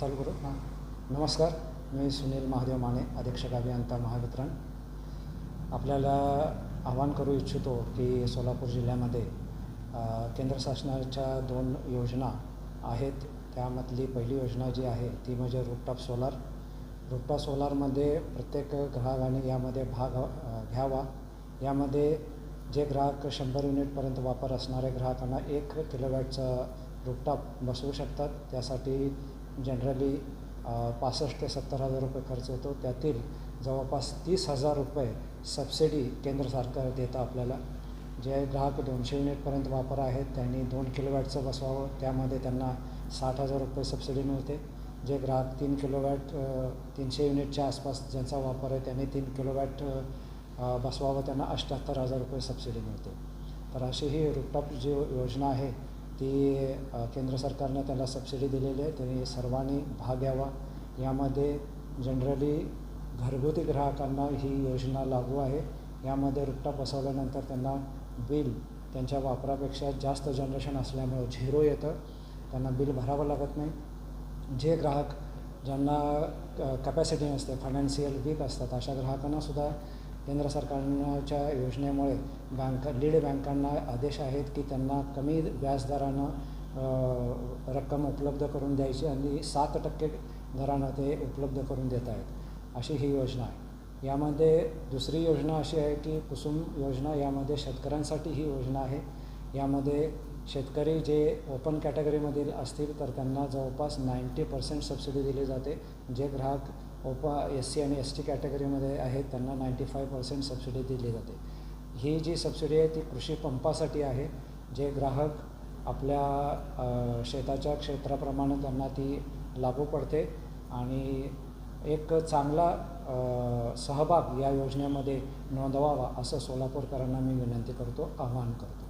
चालू करू. हां. नमस्कार. मी सुनील महादेव माने अधीक्षक अभियंता महावितरण. आपल्याला आवाहन करू इच्छितो की सोलापूर जिल्ह्यामध्ये केंद्र शासनाच्या दोन योजना आहेत. त्यामधली पहिली योजना जी आहे ती म्हणजे रूपटॉप सोलार रूपटॉप सोलारमध्ये प्रत्येक ग्राहकाने यामध्ये भाग घ्यावा. यामध्ये जे ग्राहक शंभर युनिटपर्यंत वापर असणाऱ्या ग्राहकांना एक किलोवॅटचा रूपटॉप बसवू शकतात. त्यासाठी जनरली uh, पासष्ट ते सत्तर हजार रुपये खर्च येतो त्यातील जवळपास तीस हजार रुपये सबसिडी केंद्र सरकार देतं आपल्याला. जे ग्राहक दोनशे युनिटपर्यंत वापर आहेत त्यांनी दोन किलोवॅटचं बसवावं. त्यामध्ये त्यांना साठ हजार रुपये सबसिडी मिळते. जे ग्राहक तीन किलोवॅट तीनशे युनिटच्या आसपास ज्यांचा वापर आहे त्यांनी तीन किलोवॅट बसवावं. त्यांना अठ्ठ्याहत्तर हजार रुपये सबसिडी मिळते. तर अशी ही रुपटॉप जी योजना आहे ती केंद्र सरकारनं त्याला सबसिडी दिलेली आहे त्यांनी सर्वांनी भाग घ्यावा. यामध्ये जनरली घरगुती ग्राहकांना ही योजना लागू आहे. यामध्ये रुपटा बसवल्यानंतर त्यांना बिल त्यांच्या वापरापेक्षा जास्त जनरेशन असल्यामुळं झिरो येतं. त्यांना बिल भरावं लागत नाही. जे ग्राहक ज्यांना कॅपॅसिटी नसते फायनान्शियल वीक असतात अशा ग्राहकांनासुद्धा केंद्र सरकारच्या योजनेमुळे बँक लीड बँकांना आदेश आहेत की त्यांना कमी व्याजदरानं रक्कम उपलब्ध करून द्यायची आणि सात टक्के दरानं ते उपलब्ध करून देत आहेत. अशी ही योजना आहे. यामध्ये दुसरी योजना अशी आहे की कुसुम योजना यामध्ये शेतकऱ्यांसाठी ही योजना आहे. यामध्ये शेतकरी जे ओपन कॅटेगरीमधील असतील तर त्यांना जवळपास नाईंटी पर्सेंट सबसिडी दिली जाते. जे ग्राहक ओपा एस सी आणि एस टी कॅटेगरीमध्ये आहेत त्यांना नाईंटी फाय पर्सेंट सबसिडी दिली जाते. ही जी सबसिडी आहे ती कृषी पंपासाठी आहे. जे ग्राहक आपल्या शेताच्या क्षेत्राप्रमाणे त्यांना ती लागू पडते आणि एक चांगला सहभाग या योजनेमध्ये नोंदवावा असं सोलापूरकरांना मी विनंती करतो आवाहन करतो.